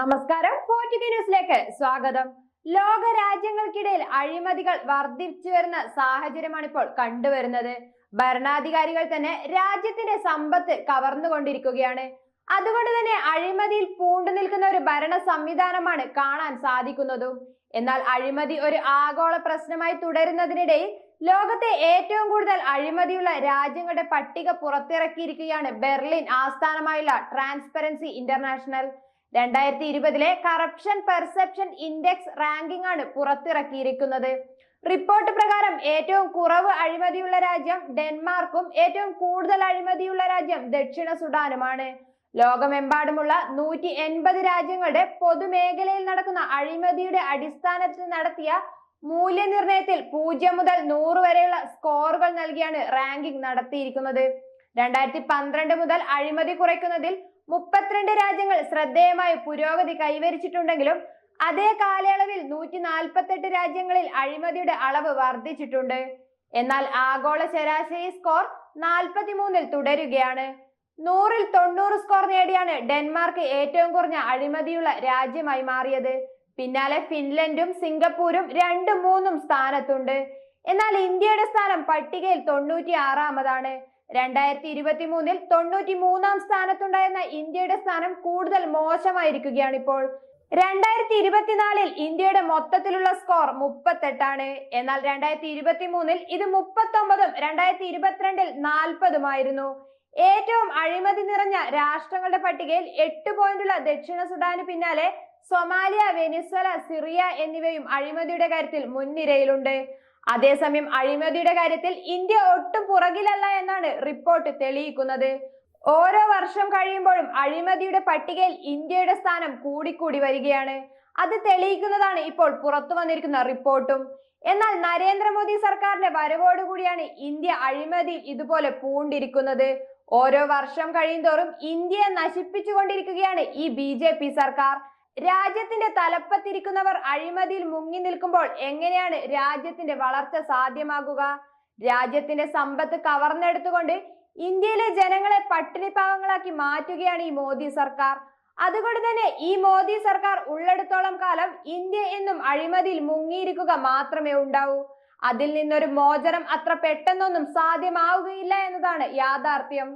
വാർത്തകളിലേക്ക് സ്വാഗതം. ലോക രാജ്യങ്ങൾക്കിടയിൽ അഴിമതികൾ വർദ്ധിച്ചു വരുന്ന സാഹചര്യമാണ് ഇപ്പോൾ കണ്ടുവരുന്നത്. ഭരണാധികാരികൾ തന്നെ രാജ്യത്തിന്റെ സമ്പത്ത് കവർന്നുകൊണ്ടിരിക്കുകയാണ്. അതുകൊണ്ട് തന്നെ അഴിമതിയിൽ പൂണ്ടു നിൽക്കുന്ന ഒരു ഭരണ സംവിധാനമാണ് കാണാൻ സാധിക്കുന്നതും. എന്നാൽ അഴിമതി ഒരു ആഗോള പ്രശ്നമായി തുടരുന്നതിനിടയിൽ ലോകത്തെ ഏറ്റവും കൂടുതൽ അഴിമതിയുള്ള രാജ്യങ്ങളുടെ പട്ടിക പുറത്തിറക്കിയിരിക്കുകയാണ് ബെർലിൻ ആസ്ഥാനമായുള്ള ട്രാൻസ്പെറൻസി ഇന്റർനാഷണൽ രണ്ടായിരത്തി ഇരുപതിലെ കറപ്ഷൻ പെർസെപ്ഷൻ ഇൻഡെക്സ് റാങ്കിംഗ് ആണ് പുറത്തിറക്കിയിരിക്കുന്നത്. റിപ്പോർട്ട് പ്രകാരം ഏറ്റവും കുറവ് അഴിമതിയുള്ള രാജ്യം ഡെൻമാർക്കും ഏറ്റവും കൂടുതൽ അഴിമതിയുള്ള രാജ്യം ദക്ഷിണ സുഡാനുമാണ്. ലോകമെമ്പാടുമുള്ള നൂറ്റി എൺപത് രാജ്യങ്ങളുടെ പൊതുമേഖലയിൽ നടക്കുന്ന അഴിമതിയുടെ അടിസ്ഥാനത്തിൽ നടത്തിയ മൂല്യനിർണയത്തിൽ പൂജ്യം മുതൽ നൂറ് വരെയുള്ള സ്കോറുകൾ നൽകിയാണ് റാങ്കിംഗ് നടത്തിയിരിക്കുന്നത്. രണ്ടായിരത്തി പന്ത്രണ്ട് മുതൽ അഴിമതി കുറയ്ക്കുന്നതിൽ മുപ്പത്തിരണ്ട് രാജ്യങ്ങൾ ശ്രദ്ധേയമായ പുരോഗതി കൈവരിച്ചിട്ടുണ്ടെങ്കിലും അതേ കാലയളവിൽ നൂറ്റി നാൽപ്പത്തെട്ട് രാജ്യങ്ങളിൽ അഴിമതിയുടെ അളവ് വർദ്ധിച്ചിട്ടുണ്ട്. എന്നാൽ ആഗോള ശരാശരി സ്കോർ നാൽപ്പത്തിമൂന്നിൽ തുടരുകയാണ്. നൂറിൽ തൊണ്ണൂറ് സ്കോർ നേടിയാണ് ഡെൻമാർക്ക് ഏറ്റവും കുറഞ്ഞ അഴിമതിയുള്ള രാജ്യമായി മാറിയത്. പിന്നാലെ ഫിൻലൻഡും സിംഗപ്പൂരും രണ്ടും മൂന്നും സ്ഥാനത്തുണ്ട്. എന്നാൽ ഇന്ത്യയുടെ സ്ഥാനം പട്ടികയിൽ തൊണ്ണൂറ്റി ആറാമതാണ് രണ്ടായിരത്തി ഇരുപത്തി മൂന്നിൽ തൊണ്ണൂറ്റി മൂന്നാം സ്ഥാനത്തുണ്ടായിരുന്ന ഇന്ത്യയുടെ സ്ഥാനം കൂടുതൽ മോശമായിരിക്കുകയാണ് ഇപ്പോൾ. രണ്ടായിരത്തി ഇരുപത്തിനാലിൽ ഇന്ത്യയുടെ മൊത്തത്തിലുള്ള സ്കോർ മുപ്പത്തെട്ടാണ്. എന്നാൽ രണ്ടായിരത്തി ഇരുപത്തി മൂന്നിൽ ഇത് മുപ്പത്തൊമ്പതും രണ്ടായിരത്തി ഇരുപത്തിരണ്ടിൽ നാൽപ്പതുമായിരുന്നു. ഏറ്റവും അഴിമതി നിറഞ്ഞ രാഷ്ട്രങ്ങളുടെ പട്ടികയിൽ എട്ട് പോയിന്റുള്ള ദക്ഷിണ സുഡാന് പിന്നാലെ സൊമാലിയ വെനിസ്വല സിറിയ എന്നിവയും അഴിമതിയുടെ കാര്യത്തിൽ മുൻനിരയിലുണ്ട്. അതേസമയം അഴിമതിയുടെ കാര്യത്തിൽ ഇന്ത്യ ഒട്ടും പുറകിലല്ല എന്നാണ് റിപ്പോർട്ട് തെളിയിക്കുന്നത്. ഓരോ വർഷം കഴിയുമ്പോഴും അഴിമതിയുടെ പട്ടികയിൽ ഇന്ത്യയുടെ സ്ഥാനം കൂടിക്കൂടി വരികയാണ്. അത് തെളിയിക്കുന്നതാണ് ഇപ്പോൾ പുറത്തു വന്നിരിക്കുന്ന റിപ്പോർട്ടും എന്നാൽ നരേന്ദ്രമോദി സർക്കാരിന്റെ വരവോടുകൂടിയാണ് ഇന്ത്യ അഴിമതിയിൽ ഇതുപോലെ പൂണ്ടിരിക്കുന്നത്. ഓരോ വർഷം കഴിയുന്തോറും ഇന്ത്യയെ നശിപ്പിച്ചുകൊണ്ടിരിക്കുകയാണ് ഈ ബി സർക്കാർ. രാജ്യത്തിന്റെ തലപ്പത്തിരിക്കുന്നവർ അഴിമതിയിൽ മുങ്ങി നിൽക്കുമ്പോൾ എങ്ങനെയാണ് രാജ്യത്തിന്റെ വളർച്ച സാധ്യമാകുക? രാജ്യത്തിന്റെ സമ്പത്ത് കവർന്നെടുത്തുകൊണ്ട് ഇന്ത്യയിലെ ജനങ്ങളെ പട്ടിണിപ്പാവങ്ങളാക്കി മാറ്റുകയാണ് ഈ മോദി സർക്കാർ. അതുകൊണ്ട് തന്നെ ഈ മോദി സർക്കാർ ഉള്ളിടത്തോളം കാലം ഇന്ത്യ എന്നും അഴിമതിയിൽ മുങ്ങിയിരിക്കുക മാത്രമേ ഉണ്ടാവൂ. അതിൽ നിന്നൊരു മോചനം അത്ര പെട്ടെന്നൊന്നും സാധ്യമാവുകയില്ല എന്നതാണ് യാഥാർത്ഥ്യം.